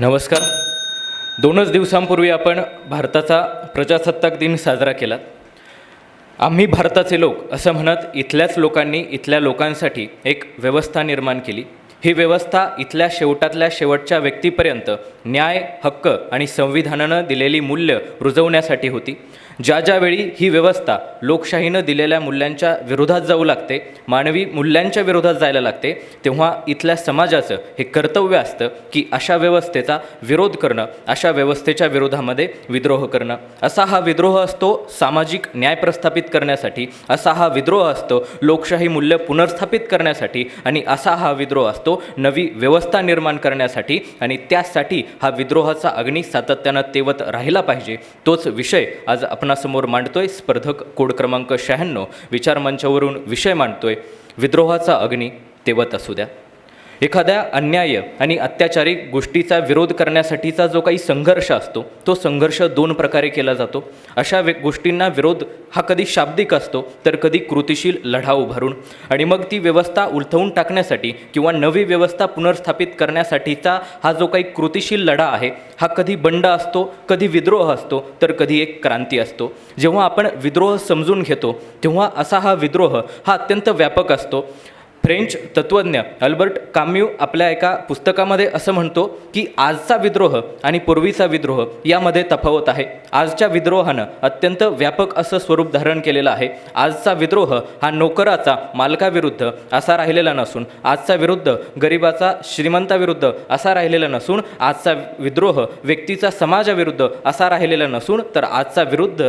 नमस्कार. दोनच दिवसांपूर्वी आपण भारताचा प्रजासत्ताक दिन साजरा केला. आम्ही भारताचे लोक असं म्हणत इथल्याच लोकांनी इथल्या लोकांसाठी एक व्यवस्था निर्माण केली. ही व्यवस्था इथल्या शेवटातल्या शेवटच्या व्यक्तीपर्यंत न्याय हक्क आणि संविधानानं दिलेली मूल्य रुजवण्यासाठी होती. ज्या ज्यावेळी ही व्यवस्था लोकशाहीनं दिलेल्या मूल्यांच्या विरोधात जाऊ लागते मानवी मूल्यांच्या विरोधात जायला लागते तेव्हा इथल्या समाजाचं हे कर्तव्य असतं की अशा व्यवस्थेचा विरोध करणं अशा व्यवस्थेच्या विरोधामध्ये विद्रोह करणं. असा हा विद्रोह असतो सामाजिक न्याय प्रस्थापित करण्यासाठी असा हा विद्रोह असतो लोकशाही मूल्य पुनर्स्थापित करण्यासाठी आणि असा हा विद्रोह असतो नवी व्यवस्था निर्माण करण्यासाठी आणि त्यासाठी हा विद्रोहाचा अग्नी सातत्यानं तेवत राहिला पाहिजे. तोच विषय आज आपण आपणासमोर मांडतोय. स्पर्धक कोड क्रमांक शहाण्णव. विचारमंचावरून विषय मांडतोय. विद्रोहाचा अग्नी तेवत असू द्या. एखाद्या अन्याय आणि अत्याचारी गोष्टीचा विरोध करण्यासाठीचा जो काही संघर्ष असतो तो संघर्ष दोन प्रकारे केला जातो. अशा वे गोष्टींना विरोध हा कधी शाब्दिक असतो तर कधी कृतिशील लढा उभारून आणि मग ती व्यवस्था उलथवून टाकण्यासाठी किंवा नवी व्यवस्था पुनर्स्थापित करण्यासाठीचा हा जो काही कृतिशील लढा आहे हा कधी बंड असतो कधी विद्रोह असतो तर कधी एक क्रांती असतो. जेव्हा आपण विद्रोह समजून घेतो तेव्हा असा हा विद्रोह हा अत्यंत व्यापक असतो. फ्रेंच तत्त्वज्ञ अल्बर्ट काम्यू आपल्या एका पुस्तकामध्ये असं म्हणतो की आजचा विद्रोह आणि पूर्वीचा विद्रोह यामध्ये तफावत आहे. आजच्या विद्रोहानं अत्यंत व्यापक असं स्वरूप धारण केलेलं आहे. आजचा विद्रोह हा नोकराचा मालकाविरुद्ध असा राहिलेला नसून आजचा विरुद्ध गरिबाचा श्रीमंताविरुद्ध असा राहिलेला नसून आजचा विद्रोह व्यक्तीचा समाजाविरुद्ध असा राहिलेला नसून तर आजचा विरुद्ध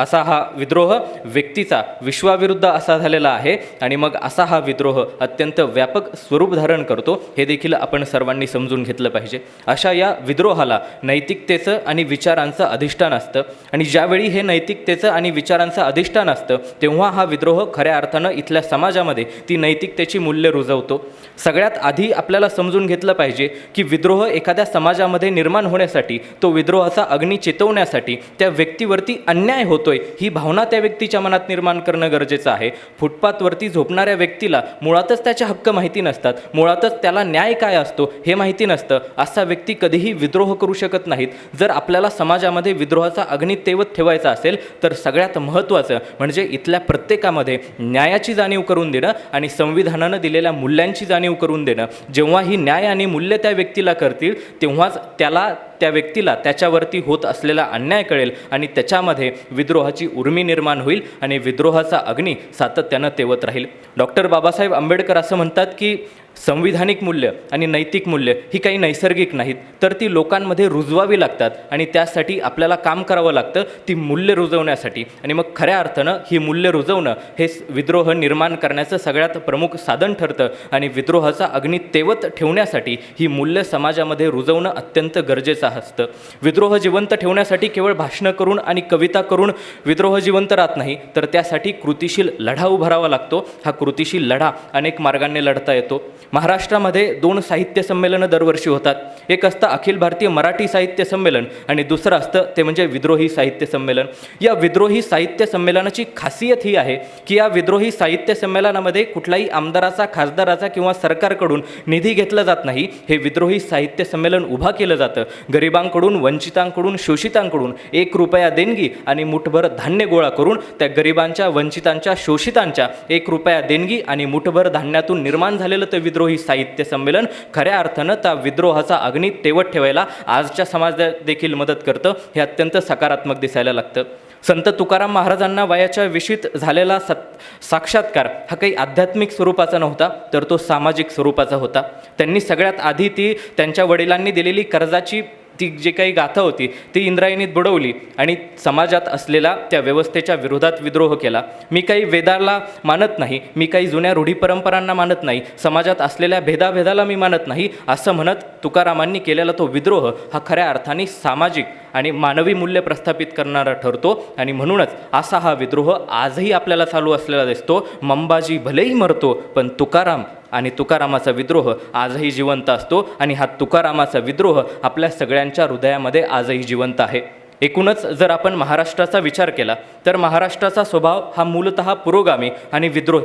असा हा विद्रोह व्यक्तीचा विश्वाविरुद्ध असा झालेला आहे आणि मग असा हा विद्रोह अत्यंत व्यापक स्वरूप धारण करतो हे देखील आपण सर्वांनी समजून घेतलं पाहिजे. अशा या विद्रोहाला नैतिकतेचं आणि विचारांचं अधिष्ठान असतं आणि ज्यावेळी हे नैतिकतेचं आणि विचारांचं अधिष्ठान असतं तेव्हा हा विद्रोह खऱ्या अर्थानं इथल्या समाजामध्ये ती नैतिकतेची मूल्य रुजवतो. सगळ्यात आधी आपल्याला समजून घेतलं पाहिजे की विद्रोह एखाद्या समाजामध्ये निर्माण होण्यासाठी तो विद्रोहाचा अग्नी चेतवण्यासाठी त्या व्यक्तीवरती अन्याय होतो करतोय. ही भावना त्या व्यक्तीच्या मनात निर्माण करणं गरजेचं आहे. फुटपाथवरती झोपणाऱ्या व्यक्तीला मुळातच त्याचे हक्क माहिती नसतात. मुळातच त्याला न्याय काय असतो हे माहिती नसतं. असा व्यक्ती कधीही विद्रोह करू शकत नाहीत. जर आपल्याला समाजामध्ये विद्रोहाचा अग्नितेवत ठेवायचा असेल तर सगळ्यात महत्त्वाचं म्हणजे इथल्या प्रत्येकामध्ये न्यायाची जाणीव करून देणं आणि संविधानानं दिलेल्या मूल्यांची जाणीव करून देणं. जेव्हा ही न्याय आणि मूल्य त्या व्यक्तीला करतील तेव्हाच त्याला त्या व्यक्तीला त्याच्यावरती होत असलेला अन्याय कळेल आणि त्याच्यामध्ये विद्रोहाची उर्मी निर्माण होईल आणि विद्रोहाचा अग्नी सातत्यानं तेवत राहील. डॉक्टर बाबासाहेब आंबेडकर असं म्हणतात की संविधानिक मूल्य आणि नैतिक मूल्य ही काही नैसर्गिक नाहीत तर ती लोकांमध्ये रुजवावी लागतात आणि त्यासाठी आपल्याला काम करावं लागतं ती मूल्य रुजवण्यासाठी. आणि मग खऱ्या अर्थानं ही मूल्य रुजवणं हे विद्रोह निर्माण करण्याचं सगळ्यात प्रमुख साधन ठरतं. आणि विद्रोहाचा अग्नी तेवत ठेवण्यासाठी ही मूल्य समाजामध्ये रुजवणं अत्यंत गरजेचं असतं. विद्रोह जिवंत ठेवण्यासाठी केवळ भाषणं करून आणि कविता करून विद्रोह जिवंत राहत नाही तर त्यासाठी कृतिशील लढा उभारावा लागतो. हा कृतिशील लढा अनेक मार्गांनी लढता येतो. महाराष्ट्रामध्ये दोन साहित्य संमेलनं दरवर्षी होतात. एक असतं अखिल भारतीय मराठी साहित्य संमेलन आणि दुसरं असतं ते म्हणजे विद्रोही साहित्य संमेलन. या विद्रोही साहित्य संमेलनाची खासियत ही आहे की या विद्रोही साहित्य संमेलनामध्ये कुठलाही आमदाराचा खासदाराचा किंवा सरकारकडून निधी घेतला जात नाही. हे विद्रोही साहित्य संमेलन उभा केलं जातं. गरिबांकडून वंचितांकडून शोषितांकडून एक रुपया देणगी आणि मुठभर धान्य गोळा करून त्या गरिबांच्या वंचितांच्या शोषितांच्या एक रुपया देणगी आणि मुठभर धान्यातून निर्माण झालेलं ते विद्रोही साहित्य संमेलन खऱ्या अर्थानं त्या विद्रोहाचा अग्नी तेवत ठेवायला आजच्या समाजात देखील मदत करतं हे अत्यंत सकारात्मक दिसायला लागतं. संत तुकाराम महाराजांना वयाच्या विषित झालेला सत् साक्षात्कार हा काही आध्यात्मिक स्वरूपाचा नव्हता तर तो सामाजिक स्वरूपाचा होता. त्यांनी सगळ्यात आधी ती त्यांच्या वडिलांनी दिलेली कर्जाची ती जी काही गाथा होती ती इंद्रायणीत बुडवली आणि समाजात असलेला त्या व्यवस्थेच्या विरोधात विद्रोह केला. मी काही वेदाला मानत नाही मी काही जुन्या रूढी परंपरांना मानत नाही समाजात असलेल्या भेदाभेदाला मी मानत नाही असं म्हणत तुकारामांनी केलेला तो विद्रोह हा खऱ्या अर्थाने सामाजिक आणि मानवी मूल्य प्रस्थापित करणारा ठरतो आणि म्हणूनच असा हा विद्रोह आजही आपल्याला चालू असलेला दिसतो. मंबाजी भलेही मरतो पण तुकाराम आणि तुकारामाचा विद्रोह आजही जिवंत असतो आणि हा तुकारामाचा विद्रोह आपल्या सगळ्यांच्या हृदयामध्ये आजही जिवंत आहे. एकूणच जर आपण महाराष्ट्राचा विचार केला तर महाराष्ट्राचा स्वभाव हा मूलतः पुरोगामी आणि विद्रोह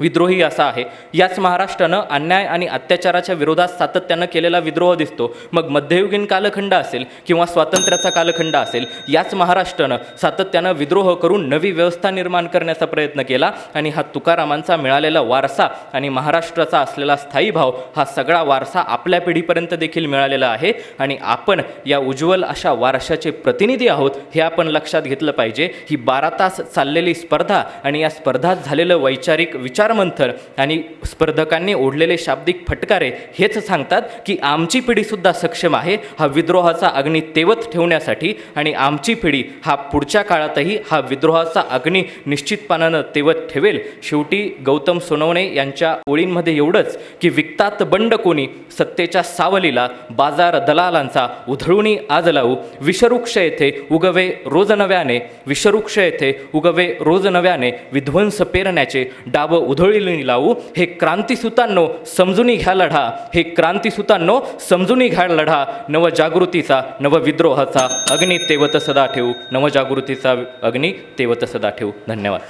विद्रोही असा आहे. याच महाराष्ट्रानं अन्याय आणि अत्याचाराच्या विरोधात सातत्यानं केलेला विद्रोह दिसतो. मग मध्ययुगीन कालखंड असेल किंवा स्वातंत्र्याचा कालखंड असेल याच महाराष्ट्रानं सातत्यानं विद्रोह करून नवी व्यवस्था निर्माण करण्याचा प्रयत्न केला आणि हा तुकारामांचा मिळालेला वारसा आणि महाराष्ट्राचा असलेला स्थायी भाव हा सगळा वारसा आपल्या पिढीपर्यंत देखील मिळालेला आहे आणि आपण या उज्ज्वल अशा वारशाचे प्रतिनिधी आहोत हे आपण लक्षात घेतलं पाहिजे. ही बारा तास चाललेली स्पर्धा आणि या स्पर्धात झालेलं वैचारिक विचार विचारमंथन आणि स्पर्धकांनी ओढलेले शाब्दिक फटकारे हेच सांगतात की आमची पिढीसुद्धा सक्षम आहे हा विद्रोहाचा अग्नी तेवत ठेवण्यासाठी आणि आमची पिढी हा पुढच्या काळातही हा विद्रोहाचा अग्नी निश्चितपणानं तेवत ठेवेल. शेवटी गौतम सोनवणे यांच्या ओळींमध्ये एवढंच की विकतात बंड कोणी? सत्तेच्या सावलीला बाजार दलालांचा उधळूनी आज लावू. विषवृक्ष येथे उगवे रोज नव्याने विषवृक्ष येथे उगवे रोज नव्याने विध्वंस पेरण्याचे डाव उधळीनी लावू हे क्रांतीसुतांनो समजूनी घ्या लढा. हे क्रांतीसुतांनो समजूनी घ्या लढा. नवजागृतीचा नवविद्रोहाचा अग्नी तेवत सदा ठेवू. नवजागृतीचा अग्नी तेवत सदा ठेवू. धन्यवाद.